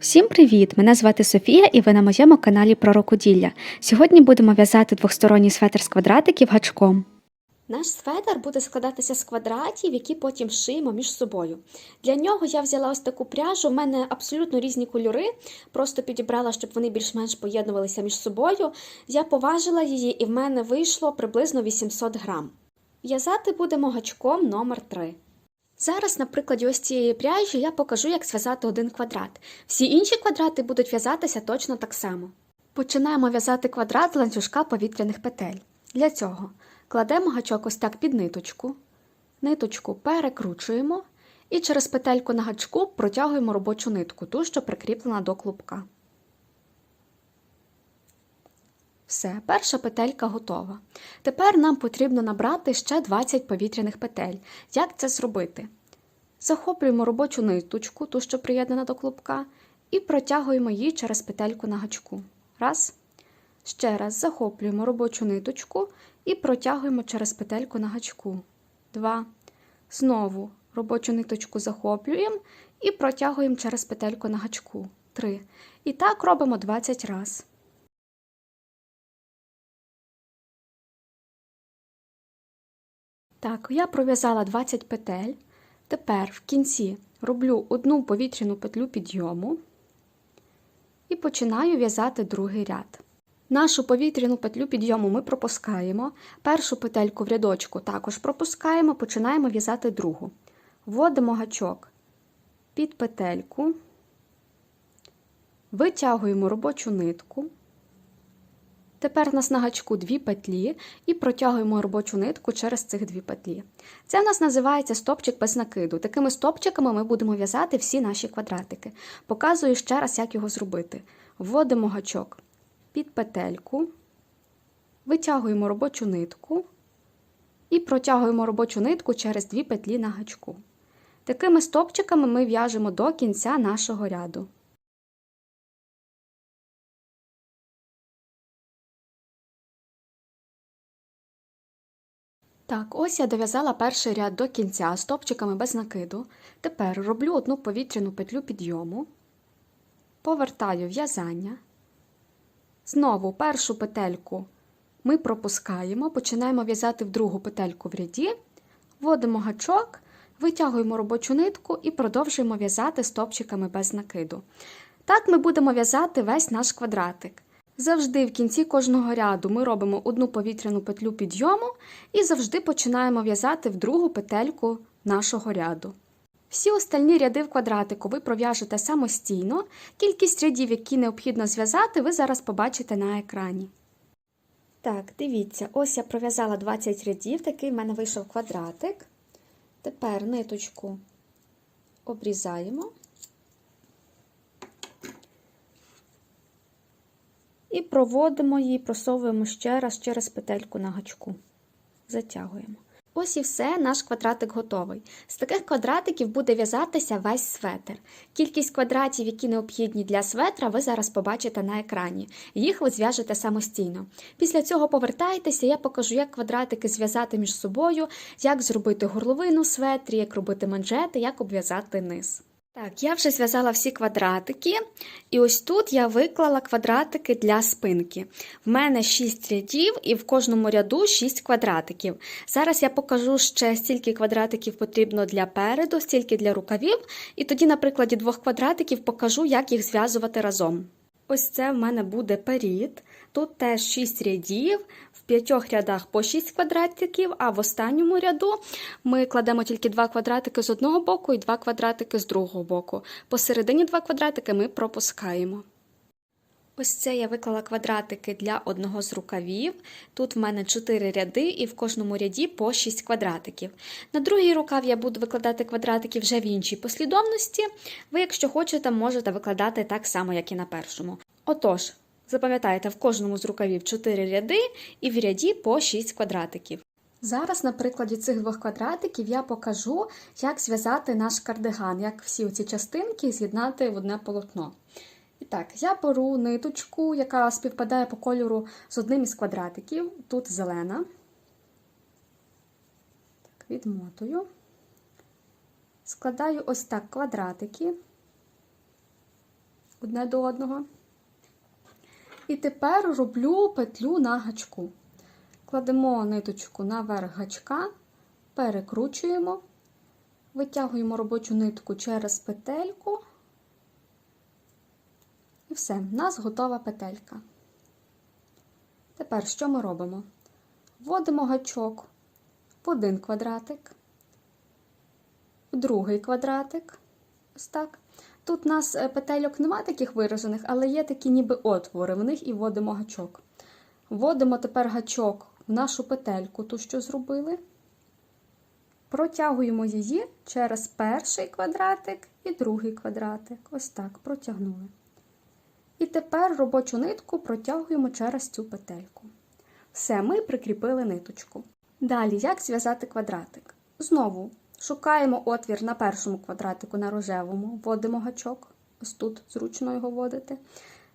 Всім привіт! Мене звати Софія і ви на моєму каналі про рукоділля. Сьогодні будемо в'язати двохсторонній светр з квадратиків гачком. Наш светр буде складатися з квадратів, які потім шиємо між собою. Для нього я взяла ось таку пряжу. У мене абсолютно різні кольори, просто підібрала, щоб вони більш-менш поєднувалися між собою. Я поважила її, і в мене вийшло приблизно 800 грам. В'язати будемо гачком номер 3 Зараз, на прикладі ось цієї пряжі, я покажу, як зв'язати один квадрат. Всі інші квадрати будуть в'язатися точно так само. Починаємо в'язати квадрат з ланцюжка повітряних петель. Для цього кладемо гачок ось так під ниточку, ниточку перекручуємо і через петельку на гачку протягуємо робочу нитку, ту, що прикріплена до клубка. Все, перша петелька готова. Тепер нам потрібно набрати ще 20 повітряних петель. Як це зробити? Захоплюємо робочу ниточку, ту, що приєднана до клубка, і протягуємо її через петельку на гачку. Раз. Ще раз захоплюємо робочу ниточку і протягуємо через петельку на гачку. Два. Знову робочу ниточку захоплюємо і протягуємо через петельку на гачку. Три. І так робимо 20 разів. Так, я пров'язала 20 петель. Тепер в кінці роблю одну повітряну петлю підйому і починаю в'язати другий ряд. Нашу повітряну петлю підйому ми пропускаємо. Першу петельку в рядочку також пропускаємо, починаємо в'язати другу. Вводимо гачок під петельку, витягуємо робочу нитку. Тепер у нас на гачку дві петлі і протягуємо робочу нитку через цих дві петлі. Це в нас називається стопчик без накиду. Такими стопчиками ми будемо в'язати всі наші квадратики. Показую ще раз, як його зробити. Вводимо гачок під петельку, витягуємо робочу нитку і протягуємо робочу нитку через дві петлі на гачку. Такими стопчиками ми в'яжемо до кінця нашого ряду. Так, ось я дов'язала перший ряд до кінця стопчиками без накиду. Тепер роблю одну повітряну петлю підйому, повертаю в'язання. Знову першу петельку ми пропускаємо, починаємо в'язати в другу петельку в ряді, вводимо гачок, витягуємо робочу нитку і продовжуємо в'язати стопчиками без накиду. Так ми будемо в'язати весь наш квадратик. Завжди в кінці кожного ряду ми робимо одну повітряну петлю підйому і завжди починаємо в'язати в другу петельку нашого ряду. Всі остальні ряди в квадратику ви пров'яжете самостійно, кількість рядів, які необхідно зв'язати, ви зараз побачите на екрані. Так, дивіться, ось я пров'язала 20 рядів, такий в мене вийшов квадратик. Тепер ниточку обрізаємо. І проводимо її, просовуємо ще раз через петельку на гачку. Затягуємо. Ось і все, наш квадратик готовий. З таких квадратиків буде в'язатися весь светр. Кількість квадратів, які необхідні для светра, ви зараз побачите на екрані. Їх ви зв'яжете самостійно. Після цього повертайтеся, я покажу, як квадратики зв'язати між собою, як зробити горловину светрі, як робити манжети, як обв'язати низ. Так, я вже зв'язала всі квадратики, і ось тут я виклала квадратики для спинки. В мене 6 рядів, і в кожному ряду 6 квадратиків. Зараз я покажу ще стільки квадратиків потрібно для переду, стільки для рукавів, і тоді, на прикладі двох квадратиків, покажу, як їх зв'язувати разом. Ось це в мене буде перід. Тут теж 6 рядів, в п'ятьох рядах по 6 квадратиків, а в останньому ряду ми кладемо тільки 2 квадратики з одного боку і 2 квадратики з другого боку. Посередині 2 квадратики ми пропускаємо. Ось це я виклала квадратики для одного з рукавів. Тут в мене 4 ряди, і в кожному ряді по 6 квадратиків. На другий рукав я буду викладати квадратики вже в іншій послідовності. Ви, якщо хочете, можете викладати так само, як і на першому. Отож, запам'ятайте, в кожному з рукавів 4 ряди і в ряді по 6 квадратиків. Зараз, на прикладі цих двох квадратиків, я покажу, як зв'язати наш кардиган, як всі ці частинки з'єднати в одне полотно. І так, я беру ниточку, яка співпадає по кольору з одним із квадратиків. Тут зелена. Так, Відмотую. Складаю ось так квадратики. одне до одного. І тепер роблю петлю на гачку. Кладемо ниточку наверх гачка, перекручуємо, витягуємо робочу нитку через петельку. І все, в нас готова петелька. Тепер що ми робимо? Вводимо гачок в один квадратик, в другий квадратик. Ось так. Тут у нас е, петельок нема таких виражених, але є такі ніби отвори в них і вводимо гачок. Вводимо тепер гачок в нашу петельку, ту, що зробили. Протягуємо її через перший квадратик і другий квадратик. Ось так, протягнули. І тепер робочу нитку протягуємо через цю петельку. Все, ми прикріпили ниточку. Далі, як зв'язати квадратик? Знову шукаємо отвір на першому квадратику на рожевому, вводимо гачок, ось тут зручно його вводити.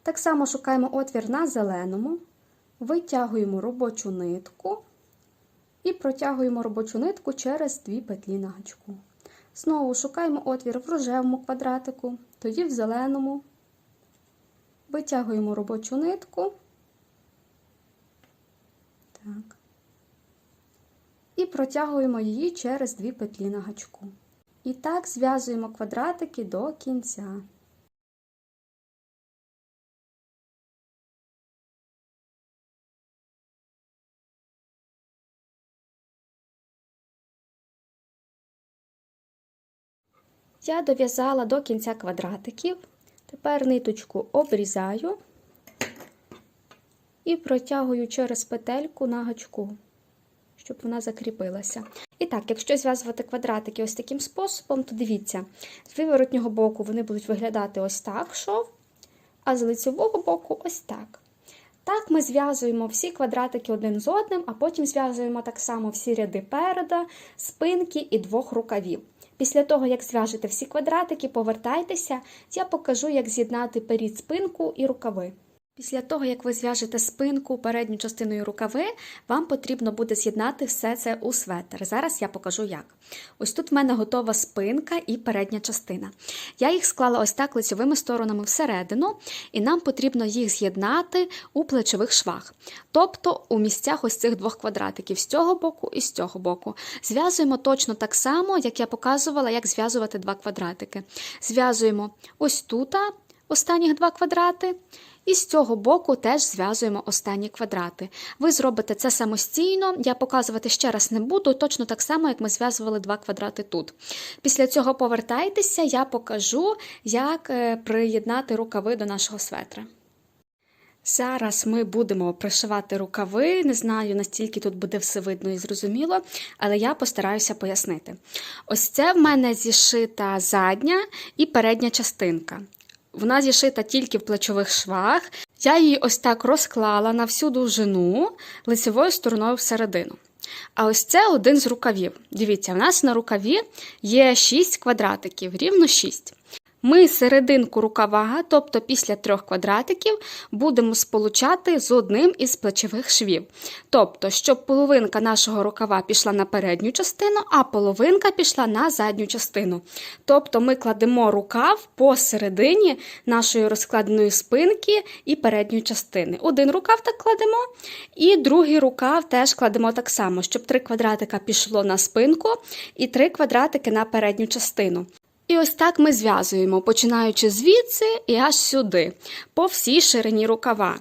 Так само шукаємо отвір на зеленому, витягуємо робочу нитку і протягуємо робочу нитку через дві петлі на гачку. Знову шукаємо отвір в рожевому квадратику, тоді в зеленому. Витягуємо робочу нитку. Так. І протягуємо її через дві петлі на гачку. І так зв'язуємо квадратики до кінця. Я дов'язала до кінця квадратиків. Тепер ниточку обрізаю і протягую через петельку на гачку, щоб вона закріпилася. І так, якщо зв'язувати квадратики ось таким способом, то дивіться, з виворотнього боку вони будуть виглядати ось так шов, а з лицевого боку ось так. Так, ми зв'язуємо всі квадратики один з одним, а потім зв'язуємо так само всі ряди переда, спинки і двох рукавів. Після того, як зв'яжете всі квадратики, повертайтеся, я покажу, як з'єднати перід спинку і рукави. Після того, як ви зв'яжете спинку передню частиною рукави, вам потрібно буде з'єднати все це у светр. Зараз я покажу як. Ось тут в мене готова спинка і передня частина. Я їх склала ось так лицьовими сторонами всередину, і нам потрібно їх з'єднати у плечових швах. Тобто у місцях ось цих двох квадратиків з цього боку і з цього боку. Зв'язуємо точно так само, як я показувала, як зв'язувати два квадратики. Зв'язуємо ось тут останніх два квадрати. І з цього боку теж зв'язуємо останні квадрати. Ви зробите це самостійно, я показувати ще раз не буду, точно так само, як ми зв'язували два квадрати тут. Після цього повертайтеся, я покажу, як е, приєднати рукави до нашого светра. Зараз ми будемо пришивати рукави. Не знаю, настільки тут буде все видно і зрозуміло, але я постараюся пояснити. Ось це в мене зішита задня і передня частинка. Вона зішита тільки в плечових швах. Я її ось так розклала на всю довжину лицевою стороною всередину. А ось це один з рукавів. Дивіться, в нас на рукаві є 6 квадратиків, рівно 6. Ми серединку рукава, тобто після трьох квадратиків, будемо сполучати з одним із плечових швів. Тобто, щоб половинка нашого рукава пішла на передню частину, а половинка пішла на задню частину. Тобто ми кладемо рукав посередині нашої розкладеної спинки і передньої частини. Один рукав так кладемо, і другий рукав теж кладемо так само, щоб три квадратика пішло на спинку і три квадратики на передню частину. І ось так ми зв'язуємо, починаючи звідси і аж сюди, по всій ширині рукава.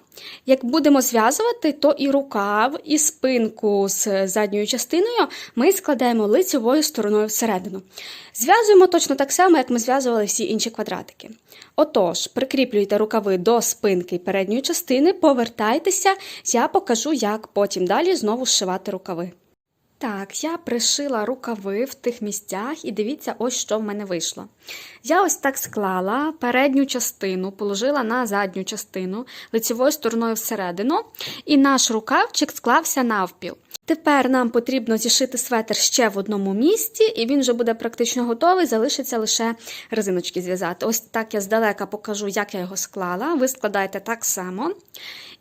Як будемо зв'язувати, то і рукав, і спинку з задньою частиною ми складаємо лицевою стороною всередину. Зв'язуємо точно так само, як ми зв'язували всі інші квадратики. Отож, прикріплюйте рукави до спинки передньої частини, повертайтеся, я покажу, як потім далі знову зшивати рукави. Так, я пришила рукави в тих місцях, і дивіться, ось що в мене вийшло. Я ось так склала передню частину, положила на задню частину лицевою стороною всередину, і наш рукавчик склався навпіл. Тепер нам потрібно зішити светр ще в одному місці, і він вже буде практично готовий, залишиться лише резиночки зв'язати. Ось так я здалека покажу, як я його склала. Ви складаєте так само.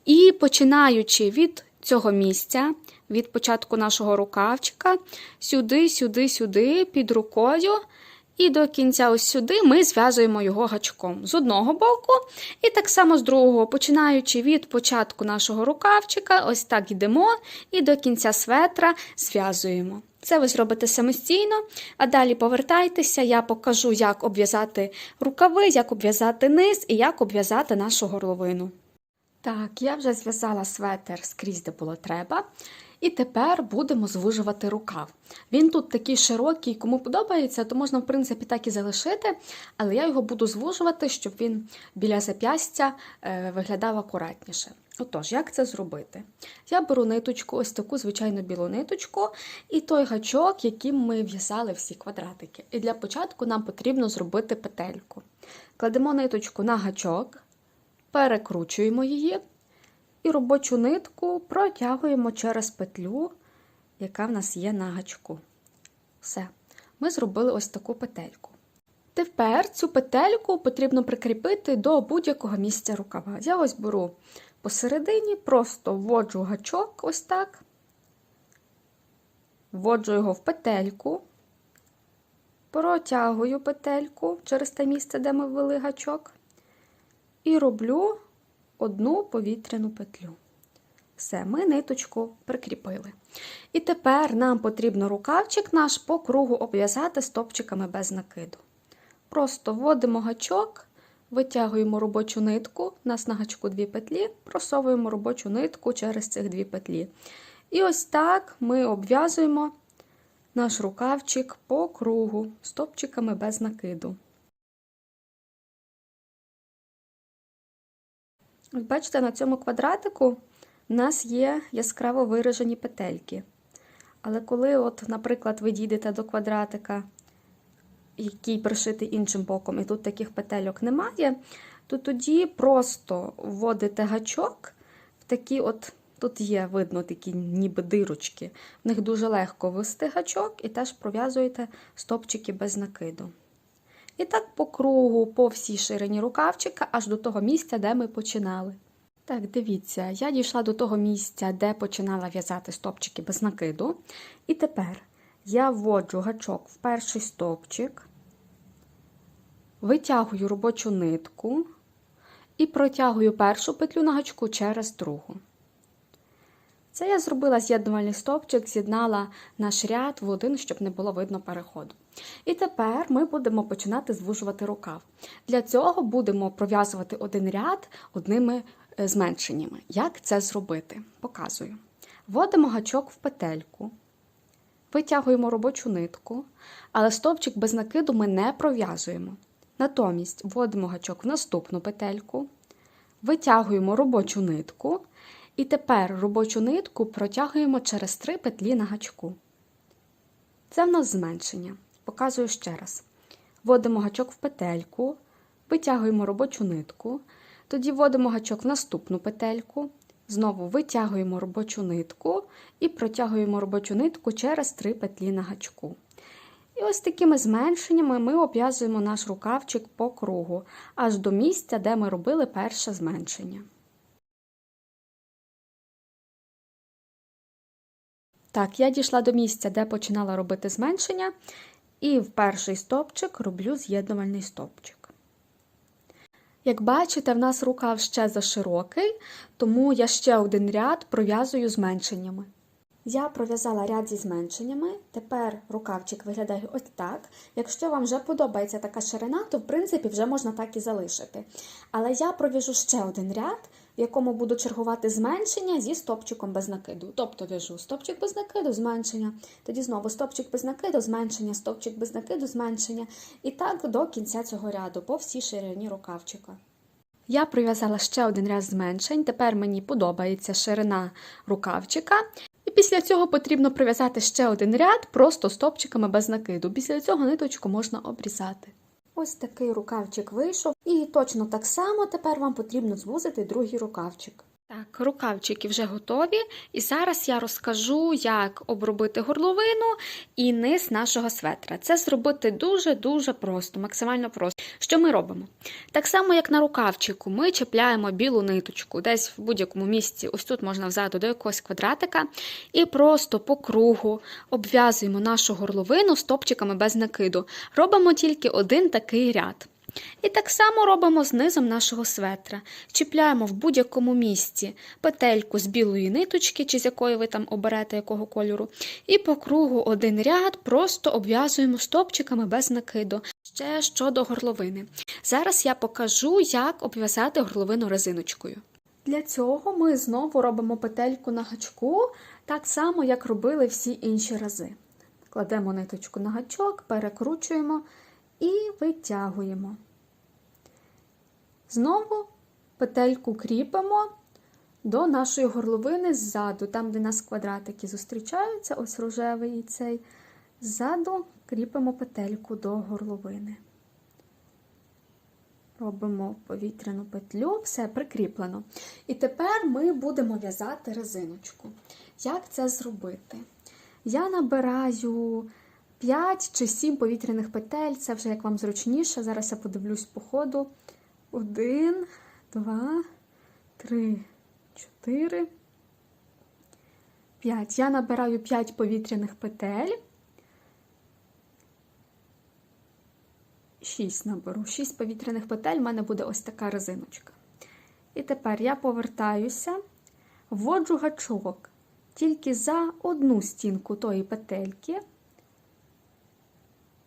І починаючи від цього місця, від початку нашого рукавчика, сюди, сюди, сюди, під рукою. І до кінця ось сюди ми зв'язуємо його гачком з одного боку, і так само з другого, починаючи від початку нашого рукавчика, ось так йдемо, і до кінця светра зв'язуємо. Це ви зробите самостійно, а далі повертайтеся, я покажу, як обв'язати рукави, як обв'язати низ і як обв'язати нашу горловину. Так, я вже зв'язала светр скрізь, де було треба. І тепер будемо звужувати рукав. Він тут такий широкий, кому подобається, то можна, в принципі, так і залишити, але я його буду звужувати, щоб він біля зап'ястя е, виглядав акуратніше. Отож, як це зробити? Я беру ниточку, ось таку звичайну білу ниточку, і той гачок, яким ми в'язали всі квадратики. І для початку нам потрібно зробити петельку. Кладемо ниточку на гачок, перекручуємо її. І робочу нитку протягуємо через петлю, яка в нас є на гачку. Все, ми зробили ось таку петельку. Тепер цю петельку потрібно прикріпити до будь-якого місця рукава. Я ось беру посередині, просто вводжу гачок ось так, вводжу його в петельку, протягую петельку через те місце, де ми ввели гачок, і роблю одну повітряну петлю. Все, ми ниточку прикріпили. І тепер нам потрібно рукавчик наш по кругу обв'язати стопчиками без накиду. Просто вводимо гачок, витягуємо робочу нитку, у нас на гачку дві петлі, просовуємо робочу нитку через цих дві петлі. І ось так ми обв'язуємо наш рукавчик по кругу стопчиками без накиду. Бачите, на цьому квадратику у нас є яскраво виражені петельки. Але коли, от, наприклад, ви дійдете до квадратика, який пришитий іншим боком, і тут таких петельок немає, то тоді просто вводите гачок в такі от, тут є, видно, такі ніби дирочки. В них дуже легко ввести гачок і теж пров'язуєте стопчики без накиду. І так по кругу, по всій ширині рукавчика, аж до того місця, де ми починали. Так, дивіться, я дійшла до того місця, де починала в'язати стопчики без накиду. І тепер я вводжу гачок в перший стопчик, витягую робочу нитку і протягую першу петлю на гачку через другу. Це я зробила з'єднувальний стовпчик, з'єднала наш ряд в один, щоб не було видно переходу. І тепер ми будемо починати звужувати рукав. Для цього будемо пров'язувати один ряд одними е, зменшеннями. Як це зробити? Показую. Вводимо гачок в петельку, витягуємо робочу нитку, але стовпчик без накиду ми не пров'язуємо. Натомість вводимо гачок в наступну петельку, витягуємо робочу нитку. І тепер робочу нитку протягуємо через три петлі на гачку. Це в нас зменшення. Показую ще раз. Вводимо гачок в петельку, витягуємо робочу нитку, тоді вводимо гачок в наступну петельку, знову витягуємо робочу нитку і протягуємо робочу нитку через три петлі на гачку. І ось такими зменшеннями ми обв'язуємо наш рукавчик по кругу, аж до місця, де ми робили перше зменшення. Так, я дійшла до місця, де починала робити зменшення, і в перший стопчик роблю з'єднувальний стопчик. Як бачите, в нас рукав ще заширокий, тому я ще один ряд пров'язую зменшеннями. Я пров'язала ряд зі зменшеннями, тепер рукавчик виглядає ось так. Якщо вам вже подобається така ширина, то в принципі вже можна так і залишити. Але я пров'яжу ще один ряд, в якому буду чергувати зменшення зі стопчиком без накиду. Тобто в'яжу стопчик без накиду, зменшення, тоді знову стопчик без накиду, зменшення, стопчик без накиду, зменшення. І так до кінця цього ряду, по всій ширині рукавчика. Я прив'язала ще один ряд зменшень, тепер мені подобається ширина рукавчика. І після цього потрібно прив'язати ще один ряд просто стопчиками без накиду. Після цього ниточку можна обрізати. Ось такий рукавчик вийшов, і точно так само тепер вам потрібно звузити другий рукавчик. Так, рукавчики вже готові, і зараз я розкажу, як обробити горловину і низ нашого светра. Це зробити дуже-дуже просто, максимально просто. Що ми робимо? Так само, як на рукавчику, ми чіпляємо білу ниточку, десь в будь-якому місці, ось тут можна взяти до якогось квадратика, і просто по кругу обв'язуємо нашу горловину стопчиками без накиду. Робимо тільки один такий ряд. І так само робимо з низом нашого светра. Чіпляємо в будь-якому місці петельку з білої ниточки, чи з якої ви там оберете якого кольору, і по кругу один ряд просто обв'язуємо стопчиками без накиду. Ще щодо горловини. Зараз я покажу, як обв'язати горловину резиночкою. Для цього ми знову робимо петельку на гачку, так само, як робили всі інші рази. Кладемо ниточку на гачок, перекручуємо і витягуємо. Знову петельку кріпимо до нашої горловини ззаду, там, де нас квадратики зустрічаються, ось рожевий і цей. Ззаду кріпимо петельку до горловини. Робимо повітряну петлю, все прикріплено. І тепер ми будемо в'язати резиночку. Як це зробити? Я набираю 5 чи 7 повітряних петель, це вже як вам зручніше. Зараз я подивлюсь по ходу. 1, 2, 3, 4, 5. Я набираю 5 повітряних петель. 6 наберу. 6 повітряних петель, в мене буде ось така резиночка. І тепер я повертаюся, вводжу гачок тільки за одну стінку тої петельки,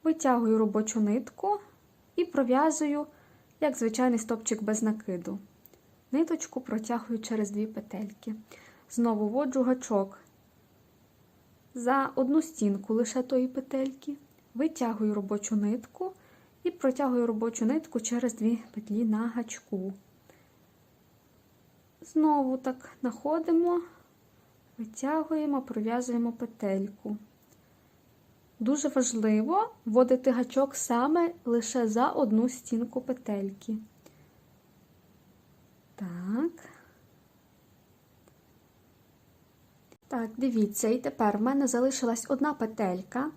витягую робочу нитку і пров'язую, як звичайний стопчик без накиду. Ниточку протягую через дві петельки. Знову вводжу гачок за одну стінку лише тої петельки, витягую робочу нитку і протягую робочу нитку через дві петлі на гачку. Знову так знаходимо, витягуємо, пров'язуємо петельку. Дуже важливо вводити гачок саме лише за одну стінку петельки. Так. Так, дивіться, і тепер в мене залишилась одна петелька.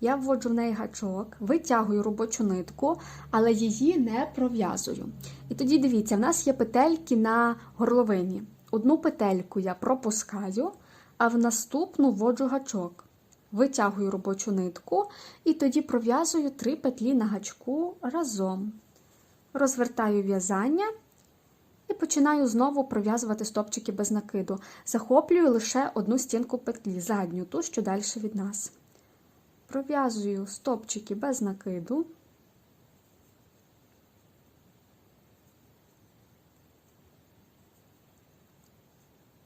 Я вводжу в неї гачок, витягую робочу нитку, але її не пров'язую. І тоді дивіться, в нас є петельки на горловині. Одну петельку я пропускаю, а в наступну вводжу гачок. Витягую робочу нитку і тоді пров'язую три петлі на гачку разом. Розвертаю в'язання і починаю знову пров'язувати стопчики без накиду. Захоплюю лише одну стінку петлі, задню ту, що далі від нас. Пров'язую стопчики без накиду.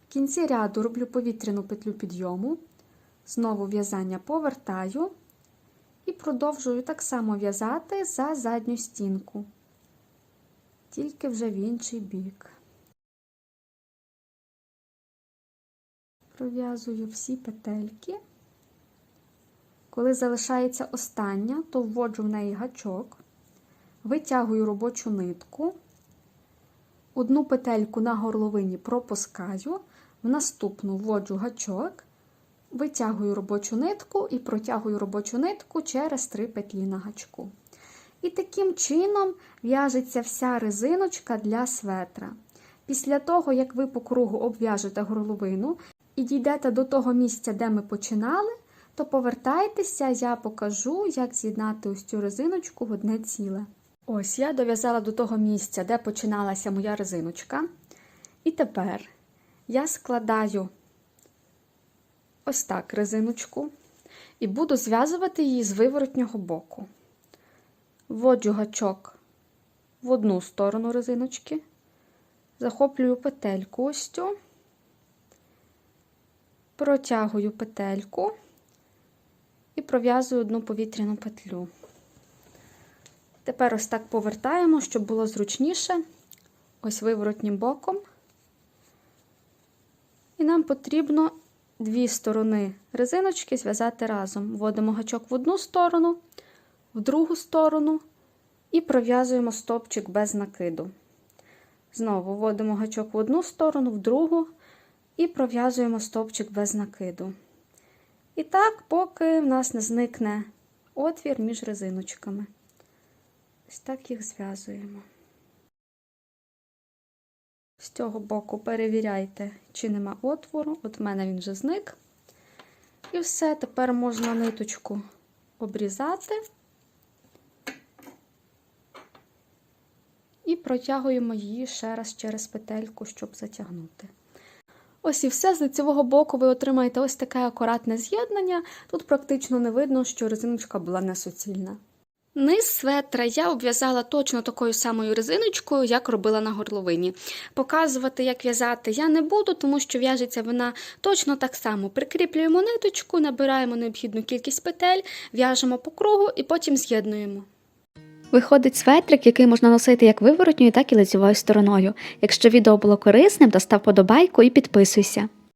В кінці ряду роблю повітряну петлю підйому, знову в'язання повертаю і продовжую так само в'язати за задню стінку, тільки вже в інший бік. Пров'язую всі петельки. Коли залишається остання, то вводжу в неї гачок, витягую робочу нитку, одну петельку на горловині пропускаю, в наступну вводжу гачок, витягую робочу нитку і протягую робочу нитку через три петлі на гачку. І таким чином в'яжеться вся резиночка для светра. Після того, як ви по кругу обв'яжете горловину і дійдете до того місця, де ми починали, то повертайтеся, я покажу, як з'єднати ось цю резиночку в одне ціле. Ось я дов'язала до того місця, де починалася моя резиночка. І тепер я складаю ось так резиночку і буду зв'язувати її з виворотнього боку. Вводжу гачок в одну сторону резиночки, захоплюю петельку ось цю, протягую петельку і пров'язую одну повітряну петлю. Тепер ось так повертаємо, щоб було зручніше, ось виворотнім боком. І нам потрібно дві сторони резиночки зв'язати разом. Вводимо гачок в одну сторону, в другу сторону і пров'язуємо стопчик без накиду. Знову вводимо гачок в одну сторону, в другу і пров'язуємо стовпчик без накиду. І так, поки в нас не зникне отвір між резиночками. Ось так їх зв'язуємо. З цього боку перевіряйте, чи нема отвору. От в мене він вже зник. І все, тепер можна ниточку обрізати і протягуємо її ще раз через петельку, щоб затягнути. Ось і все. З лицевого боку ви отримаєте ось таке акуратне з'єднання. Тут практично не видно, що резиночка була не суцільна. Низ светра я обв'язала точно такою самою резиночкою, як робила на горловині. Показувати, як в'язати, я не буду, тому що в'яжеться вона точно так само. Прикріплюємо ниточку, набираємо необхідну кількість петель, в'яжемо по кругу і потім з'єднуємо. Виходить светрик, який можна носити як виворотньою, так і лицевою стороною. Якщо відео було корисним, то став подобайку і підписуйся.